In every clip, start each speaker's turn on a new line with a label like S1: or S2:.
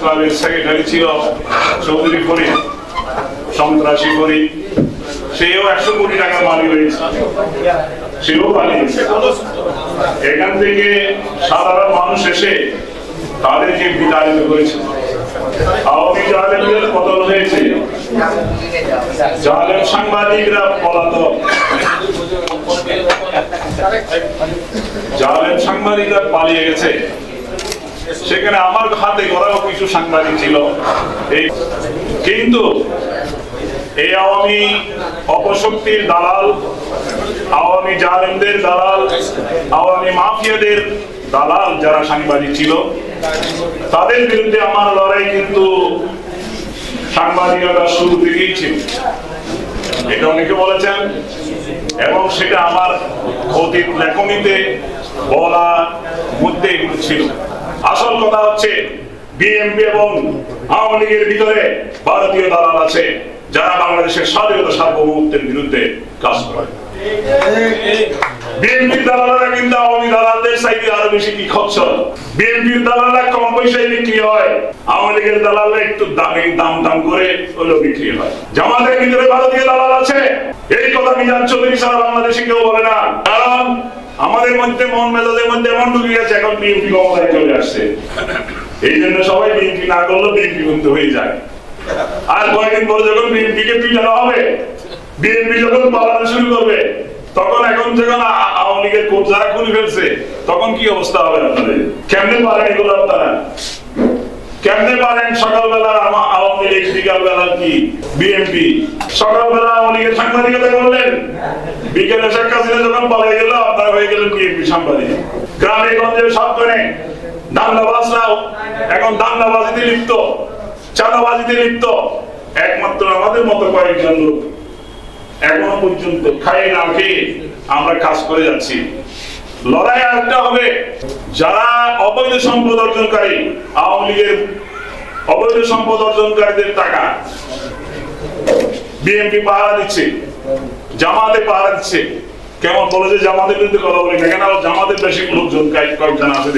S1: ক্লাবের সেক্রেটারি ছিল চৌধুরী ফরিদ সন্ত্রাসী ফরিদ সেও একশো কোটি টাকার মালিক হয়েছে। সেও পালিয়েছে এখান থেকে সাধারণ মানুষ এসে তাদেরকে বিতাড়িত করেছে। সাংবাদিকরা পালিয়ে গেছে। সেখানে আমার হাতে করাও কিছু সাংবাদিক ছিল। এই কিন্তু এই আওয়ামী অপশক্তির দালাল, আওয়ামী জালেমদের দালাল, আওয়ামী মাফিয়াদের দালাল যারা সাংবাদিক ছিল, তাদের বিরুদ্ধে আমার লড়াই কিন্তু সাংবাদিকতা শুরু থেকেই ছিল। এটা অনেকে বলেছেন, এবং সেটা আমার অতীত লেখনীতে বলা মধ্যে ছিল। আসল কথা হচ্ছে বিএনপি এবং আওয়ামী লীগের ভিতরে ভারতীয় দালাল আছে, যারা বাংলাদেশের স্বাধীনতা সার্বভৌমত্বের বিরুদ্ধে কাজ করে। বিএনপির দালালরা কিন্তু আওয়ামী দালালদের আরও বেশি কি খচ্চর বিএনপির দালালরা কম পয়সায় বিক্রি হয়, আওয়ামী লীগের দালালরা একটু দামি, দাম দাম করে হলো বিক্রি হয়। জামাতের ভিতরে ভারতীয় দালাল আছে। এই কথা মিজান চৌধুরী সারা বাংলাদেশে কেউ বলে না। কারণ আমাদের মধ্যে মন মেজাজের মধ্যে এমন ঢুকে গেছে, এখন বিএনপি ক্ষমতায় চলে আসছে। এই জন্য সবাই বিএনপি না করলেও বিএনপি বন্ধ হয়ে যায়। আর কয়েকদিন পরে যখন বিএনপি কে পিটানো হবে, বিএনপি যখন পালানো শুরু করবে, তখন এখন যখন আওয়ামী লীগের কোপ যারা খুলে ফেলছে, তখন কি অবস্থা হবে আপনাদের? কেমনে পারেন এগুলো আপনারা? কেমনে পারেন সকালবেলা আওয়ামী লীগ, বিকালবেলা কি? বিএনপি। সকালবেলা আওয়ামী লীগের সাংবাদিকতা করলেন। বিকেলে শেখ হাসিনা যখন পালিয়ে গেল, আপনারা হয়ে গেলেন বিএনপি সাংবাদিক। গ্রামে গঞ্জে সব করে দাঙ্গাবাজরাও এখন দাঙ্গাবাজিতে লিপ্ত। চাঁদাবাজিতে লিপ্ত। একমাত্র আমাদের মতো কয়েকজন লোক এখনও পর্যন্ত খাই না খেয়ে আমরা কাজ করে যাচ্ছি। লড়াই আরেকটা হবে। যারা অবৈধ সম্পদ অর্জনকারী, আওয়ামী লীগের অবৈধ সম্পদ অর্জনকারীদের টাকা। বিএনপি পাহারা দিচ্ছে, জামাতে পাহারা দিচ্ছে। কেমন বলে যে জামাতের বিরুদ্ধে কথা বলি কেন? জামাতের বেশি লোকজন কয়েকজন আছে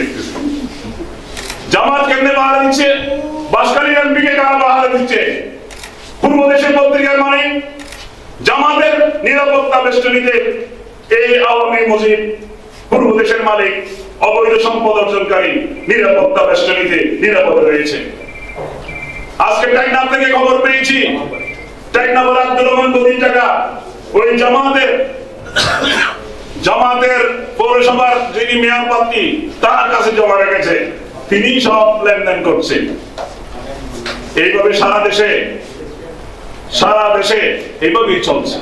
S1: জামাত কেমনে পাহারা দিচ্ছে? এমপিকে কারা পাহারা দিচ্ছে? পূর্ব দেশের পত্রিকার মানে জামাতের নিরাপত্তা বেষ্টনীতে এই আওয়ামী মুজিব, পূর্ব দেশের মালিক, অবৈধ সম্পদ অর্জনকারী নিরাপত্তা বেষ্টনীতে নিরাপদে রয়েছে। আজকে টেকনাফ থেকে খবর পেয়েছি। টেকনাফের আব্দুর রহমান কোটি টাকা। ওই জামাতের জামাতের পৌরসভার যিনি মেয়র প্রার্থী, তার কাছে জমা রেখেছে। তিনি সব লেনদেন করছেন এইভাবে সারা দেশে সারা দেশে এইভাবেই চলছে।